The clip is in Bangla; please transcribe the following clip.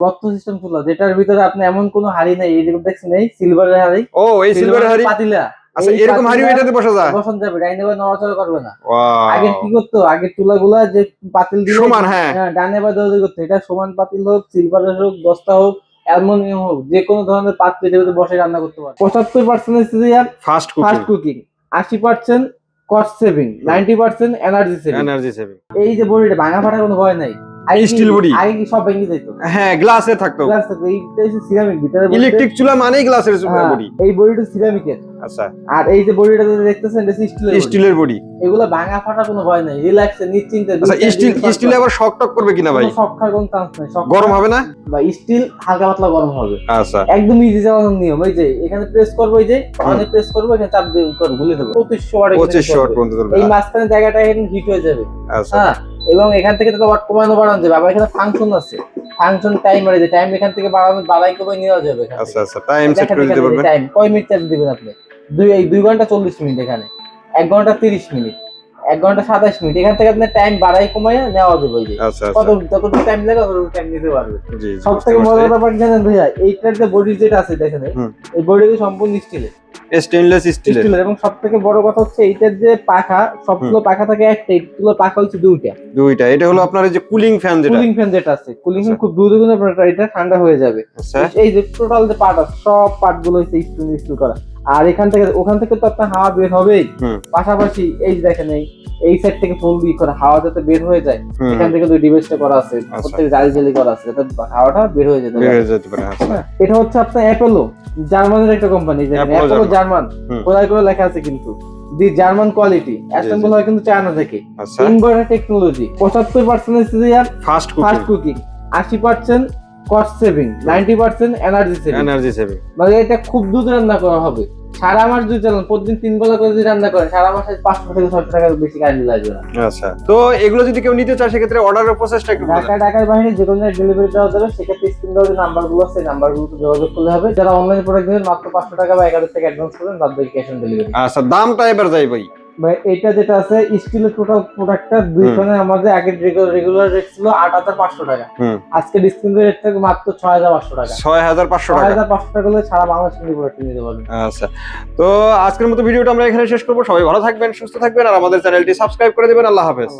রত্ন সিস্টেম চুলা যেটার ভিতরে আপনি এমন কোনো হাড়ি নাই এরকম দেখছেন এই সিলভারের হাড়ি? ও এই সিলভার হাড়ি? পাতিলা। আচ্ছা এরকম এটাতে বসা যায়? বসন যাবে ডাইনে বা নড়াচড়া করবে না। আগে কি করতো? আগে চুলাগুলা যে পাতিল দিয়ে সমান হ্যাঁ। হ্যাঁ ডানে বা দৌড়ি করতো। এটা সমান পাতিল হোক সিলভারের হোক দস্তা হোক অ্যালুমিনিয়াম হোক যে কোনো ধরনের পাত্র এটার বসে রান্না করতে পারে। পঁচাত্তর percent fast fast cooking cooking আশি percent cost saving ninety percent energy saving energy saving এই যে বডিটা ভাঙা ফাটার কোনো ভয় নাই। আগে কি- Steel আগে কি সব ভেঙে যেত। হ্যাঁ গ্লাসে থাকতো। গ্লাস থাকতো। এইটা হচ্ছে সিরামিক ভিতরে ইলেকট্রিক চুলা মানেই গ্লাসের বডি। এই বডিটা সিরামিকের আচ্ছা। আর এই যে বডিটা দেখতেছেন এটা স্টিলের স্টিলের বডি। এগুলো ভাঙা ফাটার কোনো ভয় নাই। রিল্যাক্সে নিশ্চিন্তে আচ্ছা স্টিল স্টিলে আবার শক টক করবে কিনা ভাই? শক খাওয়ার কোনো চান্স নাই। গরম হবে না? বা স্টিল হালকা পাতলা গরম হবে। আচ্ছা। একদম ইজি চালানোর নিয়ম। এই যে এখানে প্রেস করব এই যে অনেক প্রেস করব এখানে চাপ দিয়ে ভুলে দেবো। ওয়াট। ওয়াট পর্যন্ত এই মাঝখানে জায়গাটা এখানে হিট হয়ে যাবে। আচ্ছা। হ্যাঁ। এবং এখান থেকে তো ওয়াট কমানো বাড়ানো যাবে। আবার এখানে ফাংশন আছে। ফাংশন টাইমার যে টাইম এখান থেকে বাড়ানো বাড়াই কমে নেওয়া যাবে এখান আচ্ছা আচ্ছা টাইম সেট করে দিতে পারবেন টাইম কয় মিনিট চার্জ দিবেন আপনি? দুই এই দুই ঘণ্টা চল্লিশ মিনিট এখানে। এক ঘণ্টা তিরিশ মিনিট। এক ঘণ্টা সাতাশ মিনিট। এখান থেকে আপনি টাইম বাড়াই কমাই নেওয়া যাবে যে। আচ্ছা কত আচ্ছা যতটুকু টাইম লাগে ততটুকু টাইম নিতে পারবে। সব থেকে মজার ব্যাপার জানেন ভাইয়া? এইটার যে বডি যেটা আছে দেখেন এই, বডিটা সম্পূর্ণ স্টিলের স্টেনলেস স্টিলের এবং সব থেকে বড় কথা হচ্ছে এইটার যে পাখা সবগুলো পাখা থাকে একটা এইগুলো পাখা হচ্ছে দুইটা। দুইটা। এটা হলো আপনার যে কুলিং ফ্যান যেটা। কুলিং ফ্যান যেটা আছে। কুলিং ফ্যান আচ্ছা। খুব দ্রুত কিন্তু এটা ঠান্ডা হয়ে যাবে। আচ্ছা। এই যে টোটাল যে পার্ট আছে সব পার্টগুলো হচ্ছে স্টেনলেস স্টিল করা। আর এখান থেকে ওখান থেকে তো আপনার হাওয়া বের হবেই। পাশাপাশি এই যে দেখেন এই এই সাইড থেকে ফুল দিয়ে করে হাওয়া যাতে বের হয়ে যায় এখান থেকে দুই ডিভাইসটা করা আছে আচ্ছা। প্রত্যেক জালি জালি করা আছে যাতে হাওয়াটা বের হয়ে যেতে পারে। আচ্ছা। হ্যাঁ, এটা হচ্ছে আপনার অ্যাপোলো জার্মানের একটা কোম্পানি Apollo জার্মান। খোদাই করে লেখা আছে কিন্তু দি জার্মান কোয়ালিটি অ্যাসেম্বল হয় কিন্তু চায়না থেকে। আচ্ছা। ইনভার্টার টেকনোলজি পঁচাত্তর পার্সেন্ট ফাস্ট ফাস্ট কুকিং আশি percent cost saving ninety percent energy saving energy saving মানে এটা খুব দ্রুত রান্না করা হবে। সারা মাস দুই চালান প্রতিদিন তিন বেলা করে যদি রান্না করেন সারা মাসে পাঁচশো থেকে ছশো টাকার বেশি কারেন্ট লাগবে না। আচ্ছা তো এগুলো যদি কেউ নিতে চায় সেক্ষেত্রে অর্ডারের প্রসেসটা একটু ঢাকা ঢাকার বাইরে যে কোনো ডেলিভারি দেওয়া যাবে সেক্ষেত্রে স্ক্রিন দেওয়া যে নাম্বারগুলো আছে নাম্বার গুলোতে যোগাযোগ করলে হবে। যারা অনলাইন প্রোডাক্ট নেবেন মাত্র পাঁচশো টাকা বা এগারো থেকে অ্যাডভান্স করবেন বাদ বাকি ক্যাশ অন ডেলিভারি আচ্ছা দামটা এবার যাই ভাই। ভাই এটা যেটা আছে স্টিলের টোটাল প্রোডাক্টটা দুইখানে আমাদের আগে রেগুলার রেট ছিল আট হাজার পাঁচশো টাকা। হুম। আজকে ডিসকাউন্ট রেট থেকে মাত্র ছয় হাজার পাঁচশো টাকা। ছয় হাজার পাঁচশো ছয় টাকা। হাজার পাঁচশো টাকা হলে সারা বাংলাদেশ কিন্তু প্রোডাক্ট নিতে পারবেন আচ্ছা। তো আজকের মতো ভিডিওটা আমরা এখানে শেষ করব। সবাই ভালো থাকবেন সুস্থ থাকবেন আর আমাদের চ্যানেলটি সাবস্ক্রাইব করে দেবেন। আল্লাহ হাফেজ।